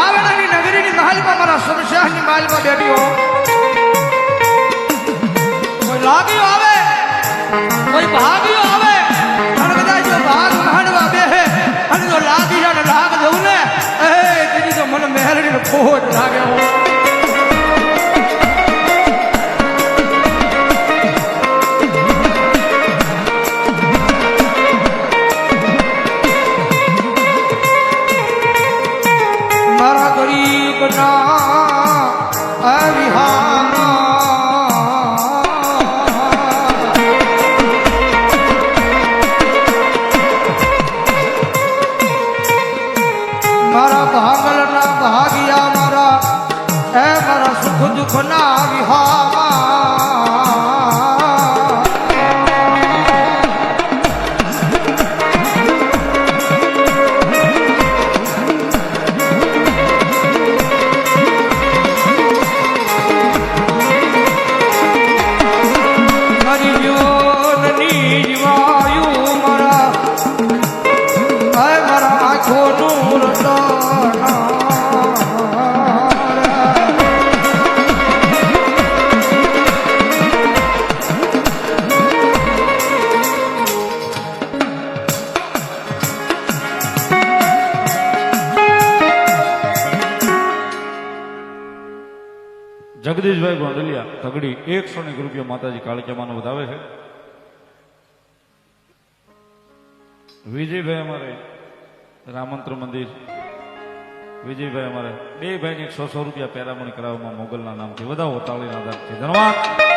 ભાવનાની નગરીની મહાલમાં મારા સરશાહની મહાલમાં બેઠી હો. કોઈ લાગ્યો આવે? કોઈ ભાગ્યો આવે? અને બધા જો ભાગ માંડવા બેહે, અને જો લાગી જાય ને લાગ જવું ને, એ દીદી તો મને મહેરડી ખોટ લાગે હો खुद खुना विहार જગદીશભાઈ ગોંડલિયા તગડી એકસો ને રૂપિયા માતાજી કાળિયામાનો વધાવે છે. વિજયભાઈ અમારે રામંત્ર મંદિર, વિજયભાઈ અમારે બે ભાઈને સો સો રૂપિયા પેરામણી કરાવવામાં મોગલના નામથી વધાવો, તાળીના આધારથી ધન્યવાદ.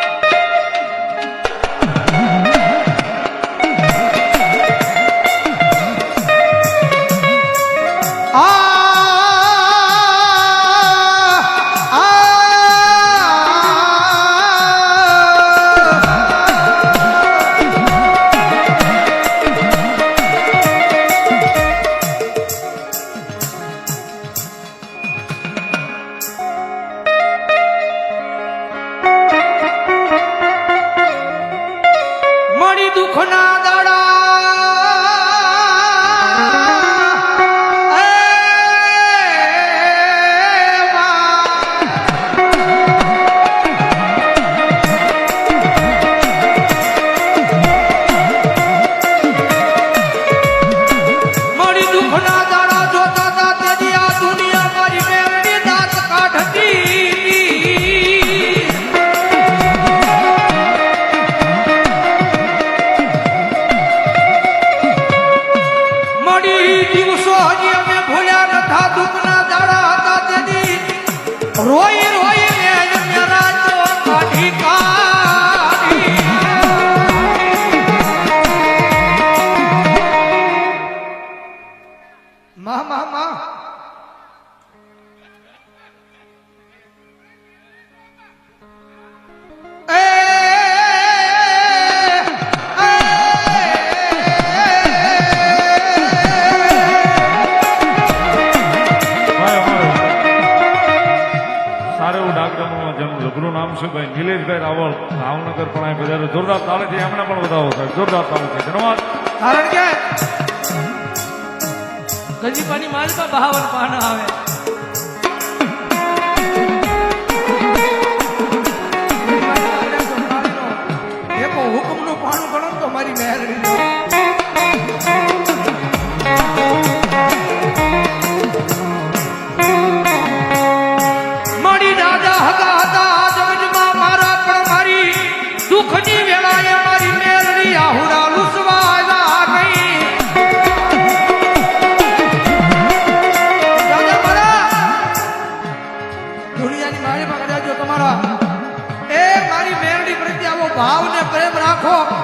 না છે રાવલ ભાવનગર પણ અહીં બધા જોરદાર તાળીથી એમને પણ વધાવો સાહેબ જોરદાર તાળીથી. ધન્યવાદ. કારણ કે ગજીપાની માલમાં બહાવન પાના આવે. હુકમનું પાણું ગણો તો મારી મહેરબાની ભાવ ને પ્રેમ રાખો.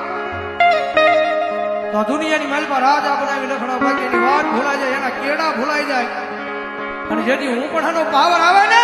તો દુનિયાની મહેલમાં રાજા બનાવી લખડો બાકી એની વાત ભૂલાઈ જાય, એના કેડા ભૂલાઈ જાય. અને જેથી હું પણ એનો પાવર આવે ને!